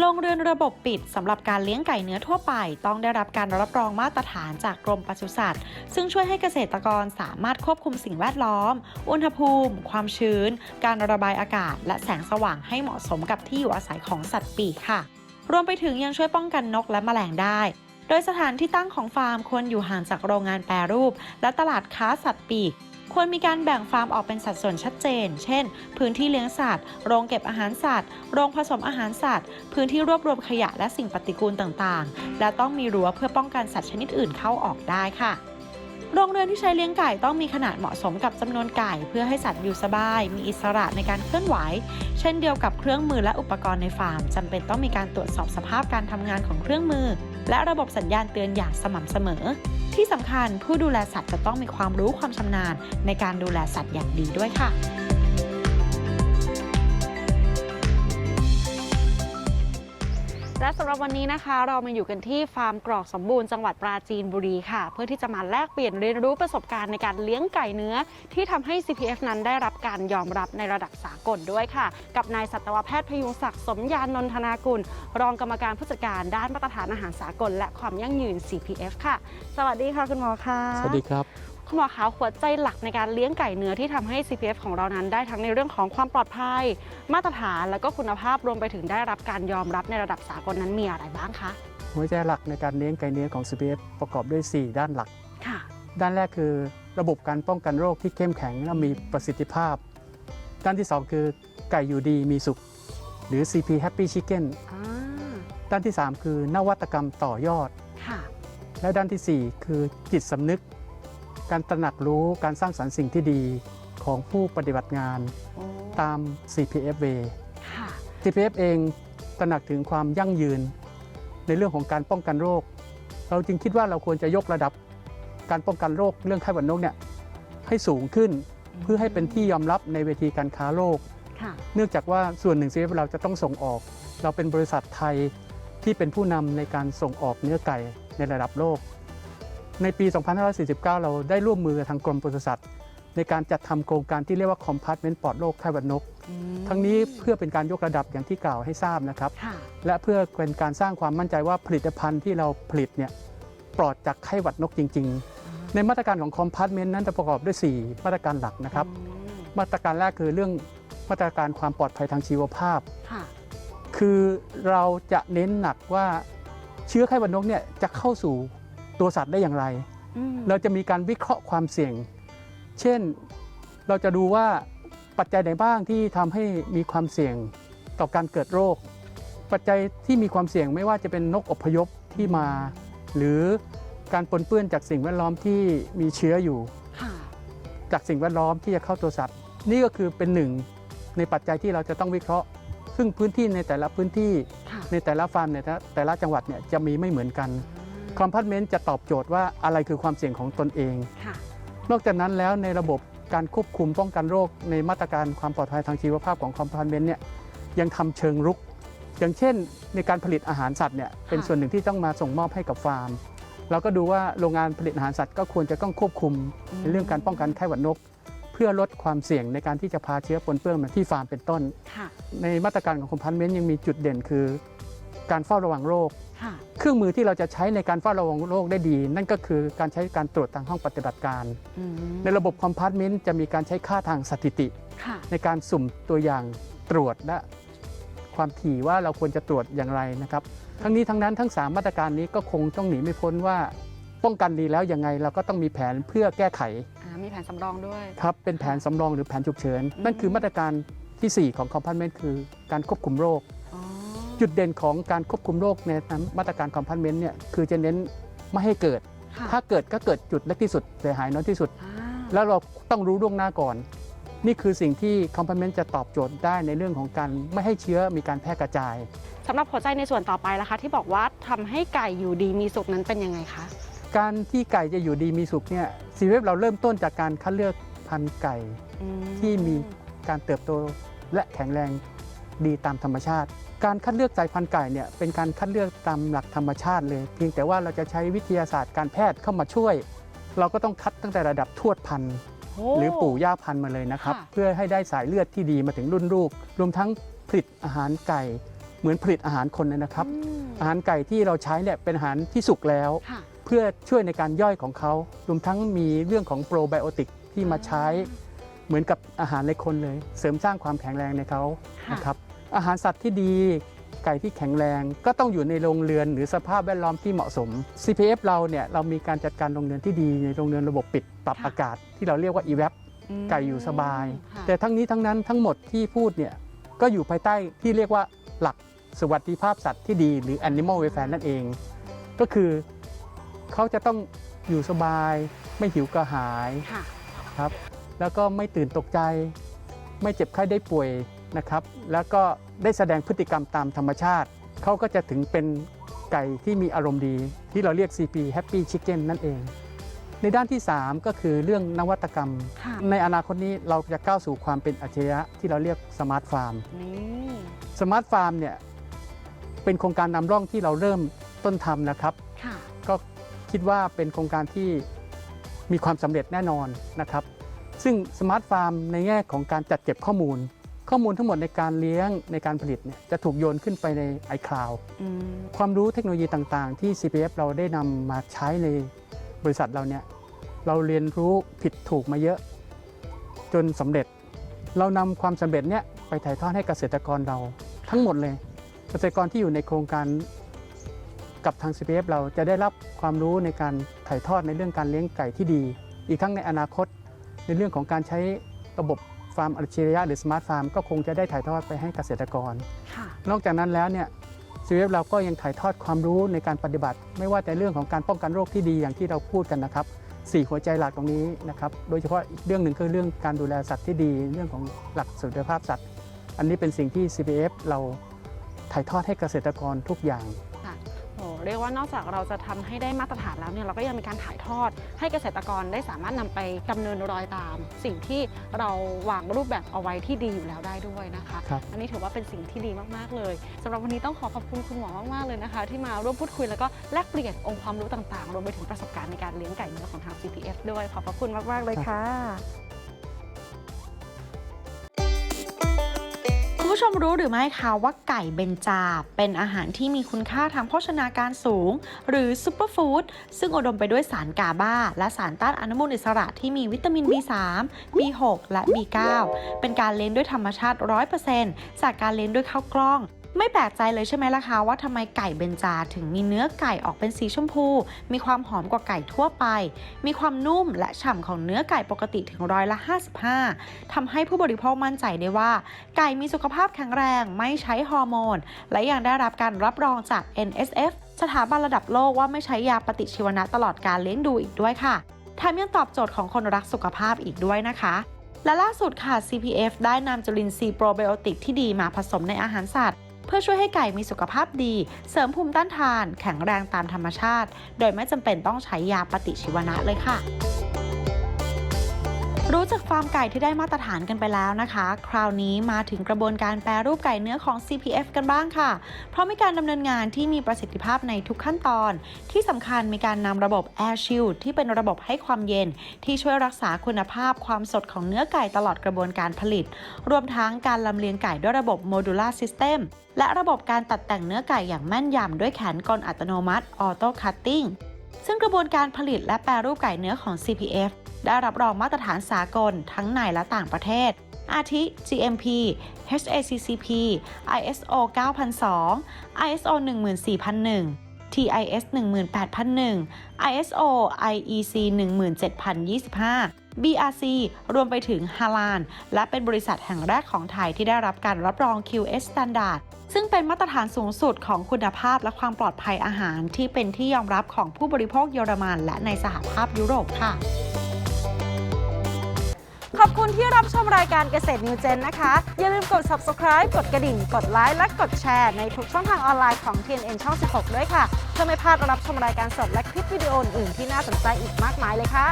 โรงเรือนระบบปิดสำหรับการเลี้ยงไก่เนื้อทั่วไป ต้องได้รับการรับรองมาตรฐานจากกรมปศุสัตว์ ซึ่งช่วยให้เกษตรกรสามารถควบคุมสิ่งแวดล้อม อุณหภูมิ ความชื้น การระบายอากาศ และแสงสว่างให้เหมาะสมกับที่อยู่อาศัยของสัตว์ปีกค่ะ รวมไปถึงยังช่วยป้องกันนกและแมลงได้ โดยสถานที่ตั้งของฟาร์มควรอยู่ห่างจากโรงงานแปรรูป และตลาดค้าสัตว์ปีก ควรมีการแบ่งฟาร์มออกเป็นสัดส่วนชัดเจน เช่น พื้นที่เลี้ยงสัตว์ โรงเก็บอาหารสัตว์ โรงผสมอาหารสัตว์ พื้นที่รวบรวมขยะและสิ่งปฏิกูลต่างๆ และต้องมีรั้วเพื่อป้องกันสัตว์ชนิดอื่นเข้าออกได้ค่ะโรงเรือนที่ใช้เลี้ยงไก่ต้องมีขนาดเหมาะสมกับจำนวนไก่ เพื่อให้สัตว์อยู่สบาย มีอิสระในการเคลื่อนไหว เช่นเดียวกับเครื่องมือและอุปกรณ์ในฟาร์มจำเป็นต้องมีการตรวจสอบสภาพการทำงานของเครื่องมือ และระบบสัญญาณเตือนอย่างสม่ำเสมอ ที่สำคัญผู้ดูแลสัตว์จะต้องมีความรู้ความชำนาญในการดูแลสัตว์อย่างดีด้วยค่ะ และสำหรับวันนี้นะคะ เรามาอยู่กันที่ฟาร์มกรอกสมบูรณ์จังหวัดปราจีนบุรีค่ะ เพื่อที่จะมาแลกเปลี่ยนเรียนรู้ประสบการณ์ในการเลี้ยงไก่เนื้อ ที่ทำให้ CPF นั้นได้รับการยอมรับในระดับสากลด้วยค่ะ กับนายสัตวแพทย์พยุงศักดิ์สมยานนทนากุล รองกรรมการผู้จัดการด้านมาตรฐานอาหารสากล และความยั่งยืน CPF ค่ะ สวัสดีค่ะคุณหมอค่ะสวัสดีครับ คุณหมอคะหัวใจหลักในการเลี้ยงไก่เนื้อที่ทำให้ CPF ของเรานั้นได้ทั้งในเรื่องของความปลอดภัย มาตรฐานแล้วก็คุณภาพรวมไปถึงได้รับการยอมรับในระดับสากลนั้นมีอะไรบ้างคะหัวใจหลักในการเลี้ยงไก่เนื้อของ CPF ประกอบด้วย 4 ด้านหลักค่ะ ด้านแรกคือระบบการป้องกันโรคที่เข้มแข็งและมีประสิทธิภาพ ด้านที่ 2 คือไก่อยู่ดีมีสุข หรือ CP Happy Chicken อ่าด้านที่ 3 คือนวัตกรรมต่อยอดค่ะและด้านทีสี่ 4 คือจิตสำนึก การตระหนักรู้การสร้างสรรค์สิ่งที่ดีของผู้ปฏิบัติงานโอ้ตาม CPF Way ค่ะ CPF เองตระหนักถึงความยั่งยืน ในเรื่องของการป้องกันโรค เราจึงคิดว่าเราควรจะยกระดับการป้องกันโรคเรื่องไข้หวัดนกเนี่ยให้สูงขึ้นเพื่อให้เป็นที่ยอมรับในเวทีการค้าโลกค่ะเนื่องจากว่าส่วนหนึ่ง CPF เราจะต้องส่งออก เราเป็นบริษัทไทยที่เป็นผู้นำในการส่งออกเนื้อไก่ในระดับโลก ในปี 2549 เราได้ร่วมมือกับทางกรมปศุสัตว์ในการจัดทำโครงการที่เรียกว่า Compartment ปลอดโรคไข้หวัดนกอืมทั้งนี้เพื่อเป็นการยกระดับอย่างที่กล่าวให้ทราบนะครับค่ะและเพื่อเป็นการสร้างความมั่นใจว่าผลิตภัณฑ์ที่เราผลิตเนี่ยปลอดจากไข้หวัดนกจริง ๆ ในมาตรการของคอมพาร์ตเมนต์นั้นจะประกอบด้วย 4 มาตรการหลักนะครับอืมมาตรการแรกคือเรื่องมาตรการความปลอดภัยทางชีวภาพค่ะคือเราจะเน้นหนักว่าเชื้อไข้หวัดนกเนี่ยจะเข้าสู่ ตัวสัตว์ได้อย่างไรอืมเราจะมีการวิเคราะห์ความเสี่ยง เช่นเราจะดูว่าปัจจัยไหนบ้างที่ทำให้มีความเสี่ยงต่อการเกิดโรค ปัจจัยที่มีความเสี่ยงไม่ว่าจะเป็นนกอพยพที่มา หรือการปนเปื้อนจากสิ่งแวดล้อมที่มีเชื้ออยู่ค่ะจากสิ่งแวดล้อมที่จะเข้าตัวสัตว์ นี่ก็คือเป็นหนึ่งในปัจจัยที่เราจะต้องวิเคราะห์ ซึ่งพื้นที่ในแต่ละพื้นที่ค่ะในแต่ละฟาร์มในแต่ละแต่ละจังหวัดเนี่ยจะมีไม่เหมือนกัน คอมพาร์ตเมนต์จะตอบโจทย์ว่าอะไรคือความเสี่ยงของตนเองค่ะนอกจากนั้นแล้วในระบบการควบคุมป้องกันโรค ในมาตรการความปลอดภัยทางชีวภาพของคอมพาร์ตเมนต์เนี่ยยังทำเชิงรุก อย่างเช่น ในการผลิตอาหารสัตว์เนี่ยเป็นส่วนหนึ่งที่ต้องมาส่งมอบให้กับฟาร์มเราก็ดูว่าโรงงานผลิตอาหารสัตว์ก็ควรจะต้องควบคุมอืมในเรื่องการป้องกันไข้หวัดนก เพื่อลดความเสี่ยงในการที่จะพาเชื้อปนเปื้อนมาที่ฟาร์มเป็นต้นค่ะในมาตรการของคอมพาร์ตเมนต์ยังมีจุดเด่นคือ การเฝ้าระวังโรคค่ะเครื่องมือที่เราจะใช้ในการเฝ้าระวังโรคได้ดี นั่นก็คือการใช้การตรวจทางห้องปฏิบัติการอืมในระบบคอมพาร์ตเมนต์จะมีการใช้ค่าทางสถิติค่ะในการสุ่มตัวอย่างตรวจและความถี่ว่าเราควรจะตรวจอย่างไรนะครับ ทั้งนี้ทั้งนั้นทั้ง 3 มาตรการนี้ก็คงต้องหนีไม่พ้นว่าป้องกันดีแล้วยังไงเราก็ต้องมีแผนเพื่อแก้ไขอ่ามีแผนสำรองด้วยครับเป็นแผนสำรองหรือแผนฉุกเฉินอืมนั่นคือมาตรการทีสี่ 4 ของคอมพาร์ตเมนต์คือการควบคุมโรคอ๋อ จุดเด่นของการควบคุมโรคในมาตรการคอมพาร์ตเมนต์เนี่ยคือจะเน้นไม่ให้เกิดค่ะถ้าเกิดก็เกิดจุดเล็กที่สุดเสียหายน้อยที่สุดอ่าแล้วเราต้องรู้ล่วงหน้าก่อน นี่คือสิ่งที่คอมพาร์ตเมนต์จะตอบโจทย์ได้ในเรื่องของการไม่ให้เชื้อมีการแพร่กระจายสำหรับหัวใจในส่วนต่อไปล่ะคะที่บอกว่าทำให้ไก่อยู่ดีมีสุขนั้นเป็นยังไงคะการที่ไก่จะอยู่ดีมีสุขเนี่ยซีเวฟเราเริ่มต้นจากการคัดเลือกพันธุ์ไก่อืมที่มีการเติบโตและแข็งแรง ดีตามธรรมชาติ การคัดเลือกสายพันธุ์ไก่เนี่ยเป็นการคัดเลือกตามหลักธรรมชาติเลย เพียงแต่ว่าเราจะใช้วิทยาศาสตร์การแพทย์เข้ามาช่วย เราก็ต้องคัดตั้งแต่ระดับทวดพันธุ์โอ้หรือปู่ย่าพันธุ์มาเลยนะครับ ค่ะ เพื่อให้ได้สายเลือดที่ดีมาถึงรุ่นลูก รวมทั้งผลิตอาหารไก่ เหมือนผลิตอาหารคนเลยนะครับ อืมอาหารไก่ที่เราใช้เนี่ยเป็นอาหารที่สุกแล้ว ค่ะ เพื่อช่วยในการย่อยของเขา รวมทั้งมีเรื่องของโปรไบโอติกที่มาใช้ เหมือนกับอาหารในคนเลย เสริมสร้างความแข็งแรงในเขาค่ะ นะครับ อาหารสัตว์ที่ดีไก่ที่แข็งแรงก็ต้องอยู่ในโรงเรือนหรือสภาพแวดล้อมที่เหมาะสม CPF เราเนี่ยเรามีการจัดการโรงเรือนที่ดีในโรงเรือนระบบปิดปรับค่ะอากาศ ที่เราเรียกว่า EVAP อืมไก่อยู่สบายค่ะแต่ทั้งนี้ทั้งนั้นทั้งหมดที่พูดเนี่ยก็อยู่ภายใต้ที่เรียกว่าหลักสวัสดิภาพสัตว์ที่ดีหรือ Animal Welfare นั่นเอง ก็คือเขาจะต้องอยู่สบาย ไม่หิวกระหายค่ะครับแล้วก็ไม่ตื่นตกใจ ไม่เจ็บไข้ได้ป่วย นะครับ แล้วก็ได้แสดงพฤติกรรมตามธรรมชาติ เขาก็จะถึงเป็นไก่ที่มีอารมณ์ดี ที่เราเรียก CP Happy Chicken นั่นเอง ในด้านที่ 3 ก็คือเรื่องนวัตกรรมค่ะในอนาคตนี้เราจะก้าวสู่ความเป็นอัจฉริยะที่เราเรียกสมาร์ทฟาร์มนี่สมาร์ทฟาร์มเนี่ยเป็นโครงการนำร่องที่เราเริ่มต้นทำนะครับค่ะก็คิดว่าเป็นโครงการที่มีความสำเร็จแน่นอนนะครับ ซึ่งสมาร์ทฟาร์มในแง่ของการจัดเก็บข้อมูล ข้อมูลทั้งหมดในการเลี้ยงในการผลิตเนี่ยจะถูกโยนขึ้นไปใน iCloud อืมความรู้เทคโนโลยีต่างๆ ที่ CPF เราได้นำมาใช้ในบริษัทเราเนี่ยเราเรียนรู้ผิดถูกมาเยอะ จนสำเร็จ เรานำความสำเร็จเนี่ยไปถ่ายทอดให้เกษตรกรเราทั้งหมดเลย เกษตรกรที่อยู่ในโครงการกับทาง CPF เราจะได้รับความรู้ในการถ่ายทอดในเรื่องการเลี้ยงไก่ที่ดี อีกทั้งในอนาคตในเรื่องของการใช้ระบบ ฟาร์มอัจฉริยะหรือสมาร์ทฟาร์มก็คงจะได้ถ่ายทอดไปให้เกษตรกรค่ะนอกจากนั้นแล้วเนี่ยซีเวฟเราก็ยังถ่ายทอดความรู้ในการปฏิบัติ ไม่ว่าแต่เรื่องของการป้องกันโรคที่ดีอย่างที่เราพูดกันนะครับสี่หัวใจหลักตรงนี้นะครับ โดยเฉพาะอีกเรื่องหนึ่งคือเรื่องการดูแลสัตว์ที่ดี เรื่องของหลักสุขภาพสัตว์ อันนี้เป็นสิ่งที่ CPF เราถ่ายทอดให้เกษตรกรทุกอย่างโอ้ เรียกว่านอกจากเราจะทำให้ได้มาตรฐานแล้วเนี่ยเราก็ยังมีการถ่ายทอด ให้เกษตรกรได้สามารถนำไปดำเนินรอยตาม สิ่งที่เราวางรูปแบบเอาไว้ที่ดีอยู่แล้วได้ด้วยนะคะครับอันนี้ถือว่าเป็นสิ่งที่ดีมากๆเลยสำหรับวันนี้ต้องขอขอบคุณคุณหมอมากๆเลยนะคะ ที่มาร่วมพูดคุยแล้วก็แลกเปลี่ยนองค์ความรู้ต่างๆรวมไปถึงประสบการณ์ในการเลี้ยงไก่เนื้อของทาง CPF ด้วยขอบพระคุณมากๆเลยค่ะ ผู้ชมรู้หรือไม่คะว่าไก่เบนจา เป็นอาหารที่มีคุณค่าทางโภชนาการสูง หรือซูเปอร์ฟู้ดซึ่งอุดมไปด้วยสารกาบาและสารต้านอนุมูลอิสระที่มีวิตามิน B3 B6 และ B9 เป็นการเลี้ยงด้วยธรรมชาติ 100%จากการเลี้ยงด้วยข้าวกล้อง ไม่แปลกใจเลยใช่ไหมล่ะคะว่าทำไมไก่เบนจาถึงมีเนื้อไก่ออกเป็นสีชมพู มีความหอมกว่าไก่ทั่วไป มีความนุ่มและฉ่ำของเนื้อไก่ปกติถึงร้อยละ 55ทำให้ผู้บริโภคมั่นใจได้ว่า ไก่มีสุขภาพแข็งแรงไม่ใช้ฮอร์โมน และยังได้รับการรับรองจาก NSF สถาบันระดับโลกว่าไม่ใช้ยาปฏิชีวนะตลอดการเลี้ยงดูอีกด้วยค่ะแถมยังตอบโจทย์ของคนรักสุขภาพอีกด้วยนะคะและล่าสุดค่ะ CPF ได้นำจุลินทรีย์โปรไบโอติกที่ดีมาผสมในอาหารสัตว์ เพื่อช่วยให้ไก่มีสุขภาพดี เสริมภูมิต้านทาน แข็งแรงตามธรรมชาติ โดยไม่จำเป็นต้องใช้ยาปฏิชีวนะเลยค่ะ รู้จักฟาร์มไก่ที่ได้มาตรฐานกันไปแล้วนะคะ คราวนี้มาถึงกระบวนการแปรรูปไก่เนื้อของ CPF กันบ้างค่ะ เพราะมีการดำเนินงานที่มีประสิทธิภาพในทุกขั้นตอน ที่สำคัญมีการนำระบบ Air Shield ที่เป็นระบบให้ความเย็น ที่ช่วยรักษาคุณภาพความสดของเนื้อไก่ตลอดกระบวนการผลิต รวมทั้งการลำเลียงไก่ด้วยระบบ Modular System และระบบการตัดแต่งเนื้อไก่อย่างแม่นยำด้วยแขนกลอัตโนมัติ Auto Cutting ซึ่งกระบวนการผลิตและแปรรูปไก่เนื้อของ CPF ได้รับรองมาตรฐานสากลทั้งในและต่างประเทศ อาทิ GMP HACCP ISO 9002 ISO 14001 TIS 18001 ISO IEC 17025 BRC รวมไปถึงฮาลานและเป็นบริษัทแห่งแรกของไทยที่ได้รับการรับรอง QS Standard ซึ่งเป็นมาตรฐานสูงสุดของคุณภาพและความปลอดภัยอาหารที่เป็นที่ยอมรับของผู้บริโภคเยอรมันและในสหภาพยุโรปค่ะ ขอบคุณที่รับชมรายการเกษตรนิวเจนนะคะ อย่าลืมกด subscribe กดกระดิ่ง กดไลค์และกดแชร์ในทุกช่องทางออนไลน์ของ TNN ช่อง 16 ด้วยค่ะ เพื่อไม่พลาดรับชมรายการสดและคลิปวิดีโออื่นที่น่าสนใจอีกมากมายเลยค่ะ